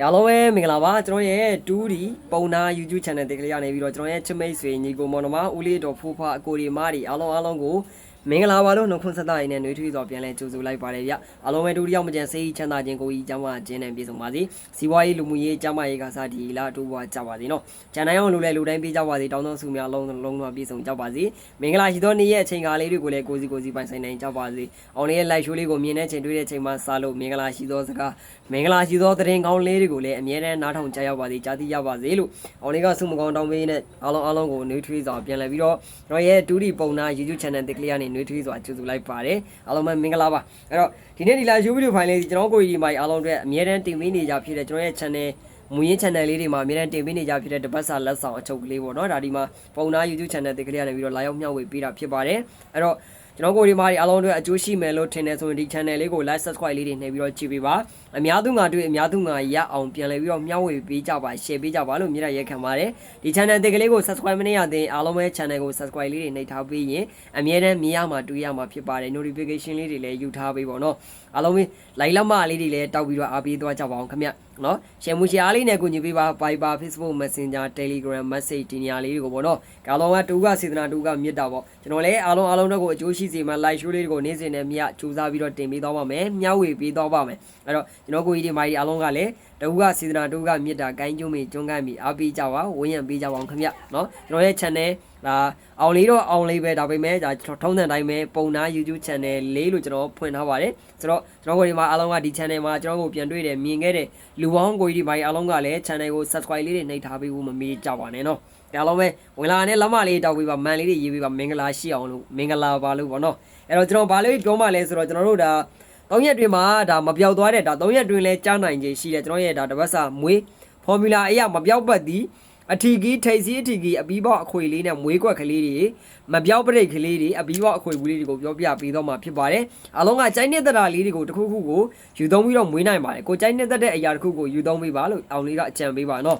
အားလုံးပဲမင်္ဂလာပါကျွန်တော်ရဲ့ 2D ပုံနာ YouTube channel တကလေးရနေပြီးတော့ကျွန်တော်ရဲ့ချစ်မိတ်ဆွေညီကိုမောင်နှမဦးလေးတော်ဖိုးဖွားအကိုဒီမားဒီအားလုံးအားလုံးကို မင်္ဂလာပါလို့နှုတ်ခွန်းဆက်တာရင်းနဲ့နှွေးထွေးစွာပြန်လဲကြိုဆိုလိုက်ပါတယ်ဗျအားလုံးပဲတူတယောက်မကြံစိတ်ချမ်းသာခြင်းကိုကြီးကျမ်းမာခြင်းနဲ့ပြည့်စုံပါစေစီးပွားရေးလူမှုရေးကျမ်းမာရေးကစားဒီလာတူပွားကြပါစေနော်ဂျန်နိုင်အောင်လူလဲလူတိုင်းပြေးကြပါစေတောင်းတဆုများလုံးလုံးလုံးပြည့်စုံကြပါစေမင်္ဂလာရှိသောနေ့ရဲ့အချိန်ကားလေးတွေကိုလည်းကိုစီကိုစီပိုင်ဆိုင်နိုင်ကြပါစေအောင်လေးရဲ့ live show လေးကိုမြင်တဲ့ချိန်တွေ့တဲ့ချိန်မှာစားလို့မင်္ဂလာရှိသောစကားမင်္ဂလာရှိသောသတင်းကောင်းလေးတွေကိုလည်းအမြဲတမ်းနားထောင်ကြရပါစေကြားသိရပါစေလို့အောင်လေးကဆုမကောင်းတောင်းပေးနဲ့အားလုံးအားလုံးကိုနှွေးထွေးစွာပြန်လဲပြီးတော့ကျွန်တော်ရဲ့ 2D ပုံနာ YouTube channel တစ်ကလေးကနေနှွေးထွေးစွာကြိုဆိုလိုက်ပါတယ်အားလုံးပဲမင်္ဂလာပါအဲ့တော့ဒီနေ့ဒီလာ YouTube video file လေးကျွန်တော်ကိုကြီးဒီမှာအားလုံးအတွက်အမြဲတမ်းတင်ပေးနေကြဖြစ်တဲ့ကျွန်တော်ရဲ့ channel မူရင်း channel လေးတွေမှာအများနဲ့တင်ပေးနေကြဖြစ်တဲ့တပတ်စာလက်ဆောင်အချုပ်ကလေးပေါ့နော်ဒါဒီမှာပုံနာ YouTube channel တစ်ကလေးကနေပြီးတော့လာရောက်မျှဝေပေးတာဖြစ်ပါတယ်အဲ့တော့ ကျွန်တော်ကိုဒီမှာဒီအားလုံးအတွက်အကျိုးရှိမယ်လို့ထင်တယ်ဆိုရင်ဒီ channel လေးကို like subscribe လေးတွေနှိပ်ပြီးတော့ကြည့်ပေးပါအများသူငါတွေ့အများသူငါရအောင်ပြန်လည်ပြီးတော့မျှဝေပေးကြပါ share ပေးကြပါလို့မြင်ရရက်ခံပါတယ်ဒီ channel တစ်ကလေးကို subscribe မနေရသေးအားလုံးပဲ channel ကို subscribe လေးတွေနှိပ်ထားပေးရင်အမြဲတမ်းမြင်ရမှာတွေ့ရမှာဖြစ်ပါတယ် notification လေးတွေလည်းယူထားပေးပါတော့အားလုံးပဲ like လက်မလေးတွေလည်းတောက်ပြီးတော့အားပေးသွားကြပါအောင်ခင်ဗျနော်ရှယ်မူရှယ်အားလေးနဲ့ကိုညီပေးပါ Viber Facebook Messenger Telegram message ဒီနေရာလေးတွေကိုပေါ့နော်ကာလုံးကတူကစေတနာတူကမြစ်တာပေါ့ကျွန်တော်လည်းအားလုံးအားလုံးတို့ကိုအကျိုးရှိစေမှ live show လေးတွေကိုနေ့စဉ်နဲ့မြတ်စူးစမ်းပြီးတော့တင်ပေးသွားပါမယ်မျှဝေပေးသွားပါမယ်အဲ့တော့ကျွန်တော်ကိုကြီးဒီမာကြီးအားလုံးကလည်းတူကစေတနာတူကမြစ်တာကိုင်းကျုံးမီကျွန်းကိုင်းမီအားပေးကြပါဝင်းရံပေးကြပါအောင်ခင်ဗျနော်ကျွန်တော်ရဲ့ channel ဒါအောင်လေးတော့အောင်လေးပဲဒါပေမဲ့ဒါထုံးတဲ့တိုင်းပဲပုံနာ YouTube channel လေးလို့ကျွန်တော်ဖွင့်ထားပါတယ်ဆိုတော့ကျွန်တော်ကိုဒီမှာအားလုံးကဒီ channel မှာကျွန်တော်ကိုပြန်တွေ့တယ်မြင်ခဲ့တဲ့လူပေါင်းကိုကြီးဒီပိုင်းအားလုံးကလည်း channel ကို subscribe လေးတွေနှိပ်ထားပေးဖို့မမေ့ကြပါနဲ့နော်အားလုံးပဲဝင်လာတဲ့လက်မလေးတောက်ပေးပါမန်လေးတွေရေးပေးပါမင်္ဂလာရှိအောင်လို့မင်္ဂလာပါလို့ပေါ့နော်အဲ့တော့ကျွန်တော်ဘာလို့ပြောမှလဲဆိုတော့ကျွန်တော်တို့ဒါ၃ရက်တွင်မှာဒါမပြောက်သွားတဲ့ဒါ၃ရက်တွင်လဲကြားနိုင်ခြင်းရှိတယ်ကျွန်တော်ရဲ့ဒါတပတ်စာမွေး formula အရာမပြောက်ပတ်သည် အထီကြီးထိတ်စီအထီကြီးအပီးပေါက်အခွေလေးနဲ့မွေးကွက်ကလေးတွေမပြောက်ပရိတ်ကလေးတွေအပီးပေါက်အခွေဘူးလေးတွေကိုပြောပြပေးတော့မှာဖြစ်ပါတယ်အလုံးကကြိုင်းနေတဲ့တာလေးတွေကိုတစ်ခုခုကိုယူသုံးပြီးတော့မွေးနိုင်ပါတယ်ကိုကြိုင်းနေတဲ့တဲ့အရာတစ်ခုကိုယူသုံးပေးပါလို့အောင်လေးကအကြံပေးပါနော်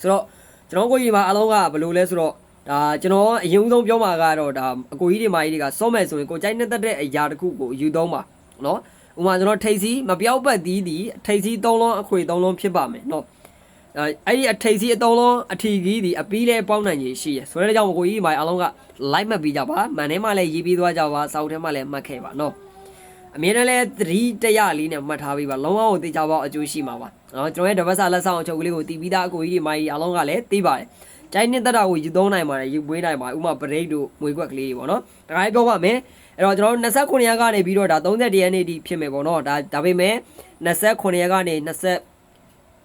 ဆိုတော့ကျွန်တော်ကိုကြီးမှာအလုံးကဘယ်လိုလဲဆိုတော့ဒါကျွန်တော်အရင်ဆုံးပြောမှာကတော့ဒါအကိုကြီးတွေမာကြီးတွေကစောမယ်ဆိုရင်ကိုကြိုက်နေတဲ့အရာတစ်ခုကိုယူသုံးပါနော်ဥပမာကျွန်တော်ထိတ်စီမပြောက်ပတ်သီးသည်ထိတ်စီ၃လုံးအခွေ၃လုံးဖြစ်ပါမယ်နော် အဲ့ဒီအထိတ်စီအသုံးလုံးအထီကြီးဒီအပီးလဲပေါင်းနိုင်ကြီးရှိရဆိုတဲ့ကြောင့်ကိုကြီးမိုင်အလုံးက like မှတ်ပေးကြပါမန်ထဲမှာလည်းရေးပေးသွားကြပါစောက်ထဲမှာလည်းမှတ်ခဲ့ပါနော်အမြဲတမ်းလဲသတိတရလေးနဲ့မှတ်ထားပေးပါလုံးဝကိုသိကြပါအကျိုးရှိမှာပါနော်ကျွန်တော်ရဲ့တပတ်စာလက်ဆောင်အချုပ်ကလေးကိုတီးပြီးသားအကိုကြီးဒီမိုင်အလုံးကလည်းသိပါတယ်ကျိုင်းနှစ်သက်တာကိုယူသုံးနိုင်ပါတယ်ယူပွေးနိုင်ပါဥမာပရိတ်တို့မွေခွက်ကလေးတွေပေါ့နော်ဒါကြိုင်းပြောပါမယ်အဲ့တော့ကျွန်တော်29ရက်ကနေပြီးတော့ဒါ31ရက်နေ့ထိဖြစ်မယ်ပေါ့နော်ဒါဒါပေမဲ့29ရက်ကနေ20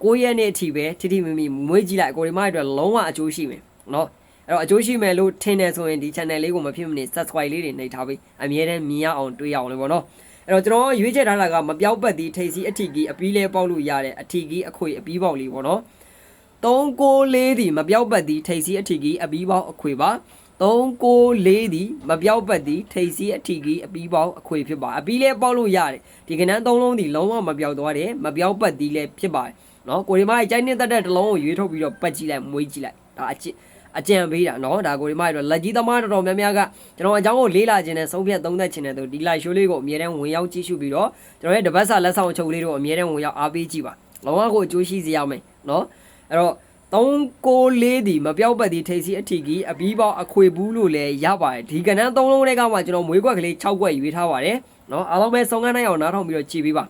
9ရက်နေ့အထိပဲထိထိမိမိမွေးကြည့်လိုက်ကိုရီမအတွက်လုံးဝအကျိုးရှိမယ်နော်အဲ့တော့အကျိုးရှိမယ်လို့ထင်တယ်ဆိုရင်ဒီ channel လေးကိုမဖြစ်မနေ subscribe လေးတွေနှိပ်ထားပြီးအမြဲတမ်းမြင်ရအောင်တွေ့ရအောင်လေပေါ့နော်အဲ့တော့ကျွန်တော်ရွေးချယ်ထားတာကမပြောက်ပတ်သီးထိတ်စီအထီကြီးအပီးလဲပေါက်လို့ရတဲ့အထီကြီးအခွေအပီးပေါက်လေးပေါ့နော်394ဒီမပြောက်ပတ်သီးထိတ်စီအထီကြီးအပီးပေါက်အခွေပါ394ဒီမပြောက်ပတ်သီးထိတ်စီအထီကြီးအပီးပေါက်အခွေဖြစ်ပါအပီးလဲပေါက်လို့ရတယ်ဒီကနန်း3လုံးဒီလုံးဝမပြောက်သွားတယ်မပြောက်ပတ်သီးလဲဖြစ်ပါတယ် နော်ကိုရီမရဲ့ကြိုက်နေတဲ့တစ်လုံးကိုရွေးထုတ်ပြီးတော့ပတ်ကြည့်လိုက်မွေးကြည့်လိုက်ဒါအချစ်အကြံပေးတာနော်ဒါကိုရီမရဲ့လက်ကြီးသမားတော်တော်များများကကျွန်တော်အကြောင်းကိုလေးလာခြင်းနဲ့ဆုံးဖြတ်သုံးသပ်ခြင်းနဲ့သူဒီလိုက်ရှိုးလေးကိုအမြဲတမ်းဝင်ရောက်ကြည့်ရှုပြီးတော့ကျွန်တော်ရဲ့တပတ်စာလက်ဆောင်အချုပ်လေးတို့အမြဲတမ်းဝင်ရောက်အားပေးကြည့်ပါလောကကိုအကျိုးရှိစေရမယ်နော်အဲ့တော့394ဒီမပြောက်ပတ်ဒီထိတ်စီအထီကြီးအပီးပေါက်အခွေဘူးလို့လည်းရပါတယ်ဒီကနန်း3လုံးတွေကမှကျွန်တော်မွေးကွက်ကလေး6ကွက်ရွေးထားပါတယ်နော်အားလုံးပဲစုံကန်းနိုင်အောင်နားထောင်ပြီးတော့ကြည်ပေးပါ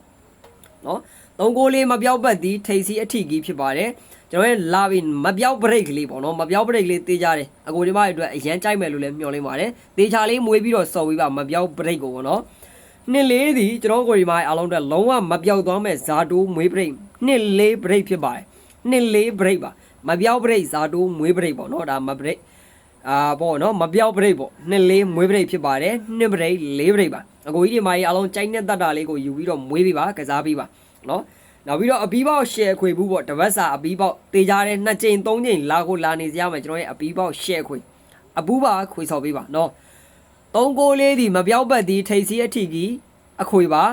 နော် သုံးကိုလေးမပြောက်ပတ်သည်ထိတ်စီအထီကြီးဖြစ်ပါတယ်ကျွန်တော်ရဲ့လာပြီးမပြောက်ဘရိတ်ကလေးပေါ့နော်မပြောက်ဘရိတ်ကလေးတေးကြတယ်အကိုဒီမအတွက်အရန်ကြိုက်မယ်လို့လည်းမျှော်လင့်ပါတယ်တေးချာလေးမွေးပြီးတော့စော်ပြီးပါမပြောက်ဘရိတ်ကိုပေါ့နော်နှစ်လေးသည်ကျွန်တော်ကိုဒီမအားလုံးအတွက်လုံးဝမပြောက်သွားမဲ့ဇာတိုးမွေးဘရိတ်နှစ်လေးဘရိတ်ဖြစ်ပါတယ်နှစ်လေးဘရိတ်ပါမပြောက်ဘရိတ်ဇာတိုးမွေးဘရိတ်ပေါ့နော်ဒါမဘရိတ်အာပေါ့နော်မပြောက်ပရိတ်ပေါ့နှစ်လေးမွေးပရိတ်ဖြစ်ပါတယ်နှစ်ပရိတ်လေးပရိတ်ပါအကိုကြီးဒီမာကြီးအားလုံးကြိုက်တဲ့တတ်တာလေးကိုယူပြီးတော့မွေးပေးပါကစားပေးပါ နော်နောက်ပြီးတော့အပီးပေါက်ရှယ်ခွေဘူးပေါ့တပတ်စာအပီးပေါက်တေးကြတဲ့နှစ်ကြိမ်သုံးကြိမ်လာကိုလာနေစရာမယ်ကျွန်တော်ရဲ့အပီးပေါက်ရှယ်ခွေအပူးပါခွေဆော်ပေးပါနော်သုံးကိုလေးဒီမပြောက်ပတ်ဒီထိတ်စီအထီကြီးအခွေပါ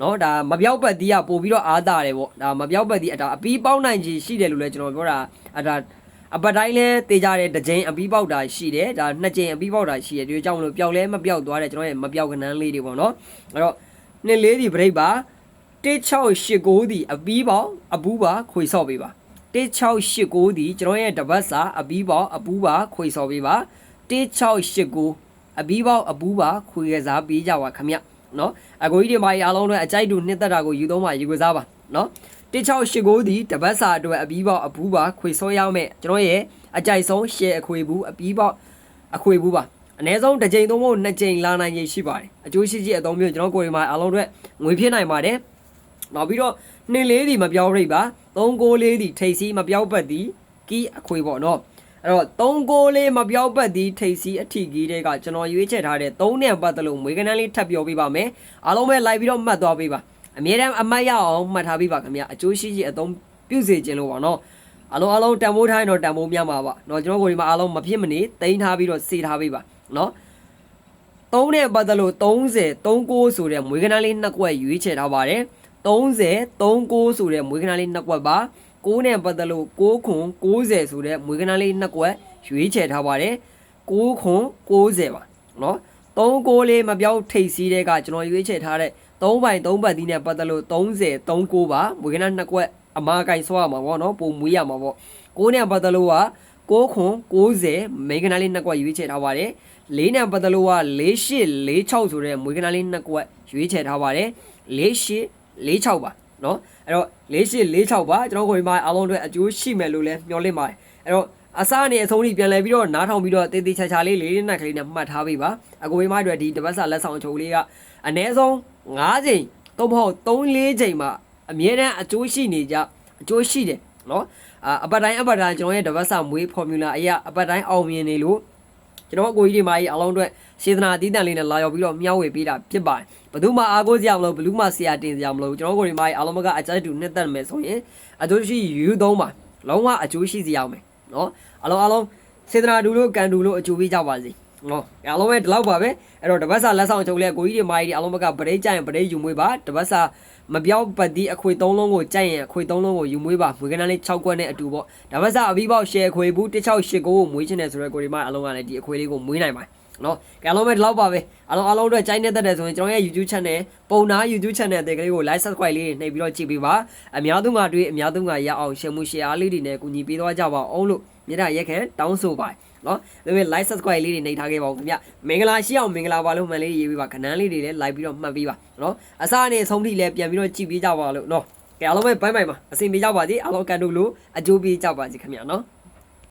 နော်ဒါမပြောက်ပတ်ဒီကပို့ပြီးတော့အားတာတယ်ပေါ့ဒါမပြောက်ပတ်ဒီအတာအပီးပေါက်နိုင်ချီရှိတယ်လို့လည်းကျွန်တော်ပြောတာအတာအပတ်တိုင်းလဲတေးကြတဲ့တစ်ကြိမ်အပီးပေါက်တာရှိတယ်ဒါနှစ်ကြိမ်အပီးပေါက်တာရှိတယ်ဒီကြောင့်မလို့ပျောက်လဲမပျောက်သွားတယ်ကျွန်တော်ရဲ့မပျောက်ခဏန်းလေးတွေပေါ့နော်အဲ့တော့နှစ်လေးဒီဘရိတ်ပါ 1689ဒီအပီးပေါအပူးပါခွေဆော့ပေးပါ1689ဒီကျွန်တော်ရဲ့တပတ်စာအပီးပေါအပူးပါခွေဆော့ပေးပါ1689အပီးပေါအပူးပါခွေရစားပေးကြပါခမရနော်အကိုကြီးတွေမာကြီးအားလုံးတို့အကြိုက်တူနှစ်သက်တာကိုယူသုံးပါယူကစားပါနော်1689ဒီတပတ်စာအတွက်အပီးပေါအပူးပါခွေဆော့ရမယ်ကျွန်တော်ရဲ့အကြိုက်ဆုံး share အခွေဘူးအပီးပေါအခွေဘူးပါအနည်းဆုံးတစ်ကြိမ်သုံးဖို့နှစ်ကြိမ်လာနိုင်ရရှိပါတယ်အကျိုးရှိရှိအသုံးပြုကျွန်တော်ကိုယ်ဒီမှာအားလုံးအတွက်ငွေဖြစ်နိုင်ပါတယ် နောက်ပြီးတော့နှင်းလေးဒီမပြောင်းရိပ်ပါ3ကိုလေးဒီထိတ်စီမပြောင်းပတ်သည်ကီးအခွေပေါ့နော်အဲ့တော့3ကိုလေးမပြောင်းပတ်သည်ထိတ်စီအထီကီးတွေကကျွန်တော်ရွေးချယ်ထားတဲ့3နဲ့ပတ်သက်လို့မွေးကနန်းလေးထပ်ပြောပေးပါမယ်အားလုံးပဲလိုက်ပြီးတော့မှတ်သွားပေးပါအမြဲတမ်းအမှတ်ရအောင်မှတ်ထားပေးပါခင်ဗျအကျိုးရှိရှိအသုံးပြုစေခြင်းလို့ပါနော်အားလုံးအားလုံးတန်ဖိုးထိုင်းတော့တန်ဖိုးများမှာပါเนาะကျွန်တော်ကိုဒီမှာအားလုံးမဖြစ်မနေတိန်းထားပြီးတော့စေထားပေးပါเนาะ 3နဲ့ပတ်သက်လို့30 39ဆိုတဲ့မွေးကနန်းလေးနှစ်ကွက်ရွေးချယ်ထားပါတယ် 30 39ဆိုတဲ့မွေးကနန်းလေးနှစ်ကွက်ပါ6နဲ့ပတ်သက်လို့6ခွန်90ဆိုတဲ့မွေးကနန်းလေးနှစ်ကွက်ရွေးချယ်ထားပါတယ်6ခွန်90ပါเนาะ3ကိုလေးမပြောင်းထိတ်စီးတဲ့ကကျွန်တော်ရွေးချယ်ထားတဲ့3ပိုင်3ပတ်သီးနဲ့ပတ်သက်လို့30 39ပါမွေးကနန်းနှစ်ကွက်အမားကင်ဆွားရမှာပေါ့เนาะပုံမွေးရမှာပေါ့6နဲ့ပတ်သက်လို့က6ခွန်90မိန်းကနန်းလေးနှစ်ကွက်ရွေးချယ်ထားပါတယ်လေးနဲ့ပတ်သက်လို့က4846ဆိုတဲ့မွေးကနန်းလေးနှစ်ကွက်ရွေးချယ်ထားပါတယ် 4846ပါเนาะအဲ့တော့4846ပါကျွန်တော်ကိုဒီမှာအားလုံးအတွက်အကျိုးရှိမယ်လို့လည်းမျှော်လင့်ပါတယ်အဲ့တော့အစားနဲ့အဆုံးထိပြန်လဲပြီးတော့နားထောင်ပြီးတော့တေးသေးချာချာလေးလေးလေးနက်ကလေးနဲ့မှတ်ထားပေးပါအကိုဒီမှာအတွက်ဒီတပတ်စာလက်ဆောင်အချိုလေးကအနည်းဆုံး9ချိန်သို့မဟုတ်3 4ချိန်မှာအမြဲတမ်းအကျိုးရှိနေကြအကျိုးရှိတယ်เนาะအာအပတ်တိုင်းအပတ်တိုင်းကျွန်တော်ရဲ့တပတ်စာမွေး formula အရာအပတ်တိုင်းအောင်မြင်နေလို့ ကျွန်တော်အကိုကြီးတွေမာကြီးအားလုံးအတွက်စေတနာအသီးတန်လေးနဲ့လာရောက်ပြီးတော့မျှဝေပေးတာဖြစ်ပါတယ်ဘယ်သူမှအားကိုးစရာမလိုဘယ်သူမှဆရာတင်စရာမလိုကျွန်တော်ကိုယ်တွေမာကြီးအားလုံးဘက်ကအကြိုက်တူနှစ်သက်မယ်ဆိုရင်အကျိုးရှိယူသုံးပါလုံးဝအကျိုးရှိစီအောင်မယ်နော်အားလုံးအားလုံးစေတနာတူလို့ကန်တူလို့အကျိုးပေးကြပါစေ နော်အားလုံးပဲဒီလောက်ပါပဲအဲ့တော့တပတ်စာလက်ဆောင်ချုပ်လေးကိုကြီးတွေမာကြီးတွေအားလုံးဘက်ကပရိတ်ကြရင်ပရိတ်ယူမွေးပါတပတ်စာမပြောင်းပတ်ဒီအခွေ၃လုံးကိုကြိုက်ရင်အခွေ၃လုံးကိုယူမွေးပါမွေးကနန်းလေး6ခွက်နဲ့အတူပေါ့ဒါပတ်စာအပြီးပေါက် share ခွေဘူး1689ကိုမွေးချင်တယ်ဆိုတော့ကိုဒီမှာအလုံးကလည်းဒီအခွေလေးကိုမွေးနိုင်ပါတယ်နော်ကဲအားလုံးပဲဒီလောက်ပါပဲအားလုံးအားလုံးအတွက်ကြိုင်းနေတတ်တယ်ဆိုရင်ကျွန်တော်ရဲ့ YouTube channel ပုံနာ YouTube channel တဲ့ကလေးကို like subscribe လေးနှိပ်ပြီးတော့ကြည့်ပေးပါအများသူငါတွေ့အများသူငါရအောင် share မှု share လေးတွေနဲ့ကူညီပေးသွားကြပါအောင်လို့ မြေတားရက်ခံတောင်းဆိုပါတယ်နော်ဒါပေမဲ့ like subscribe လေးတွေနှိပ်ထားခဲ့ပါဦးခင်ဗျမင်္ဂလာရှိအောင်မင်္ဂလာပါလို့မှန်လေးရေးပေးပါခဏန်းလေးတွေလည်း like ပြီးတော့မှတ်ပေးပါနော်အစားနဲ့ဆုံးထိလည်းပြန်ပြီးတော့ကြည့်ပေးကြပါလို့နော်ကဲအားလုံးပဲဘိုင်းဘိုင်းပါအစီအပြေကြပါစေအားလုံးကန်တို့လို့အကျိုးပေးကြပါစေခင်ဗျနော်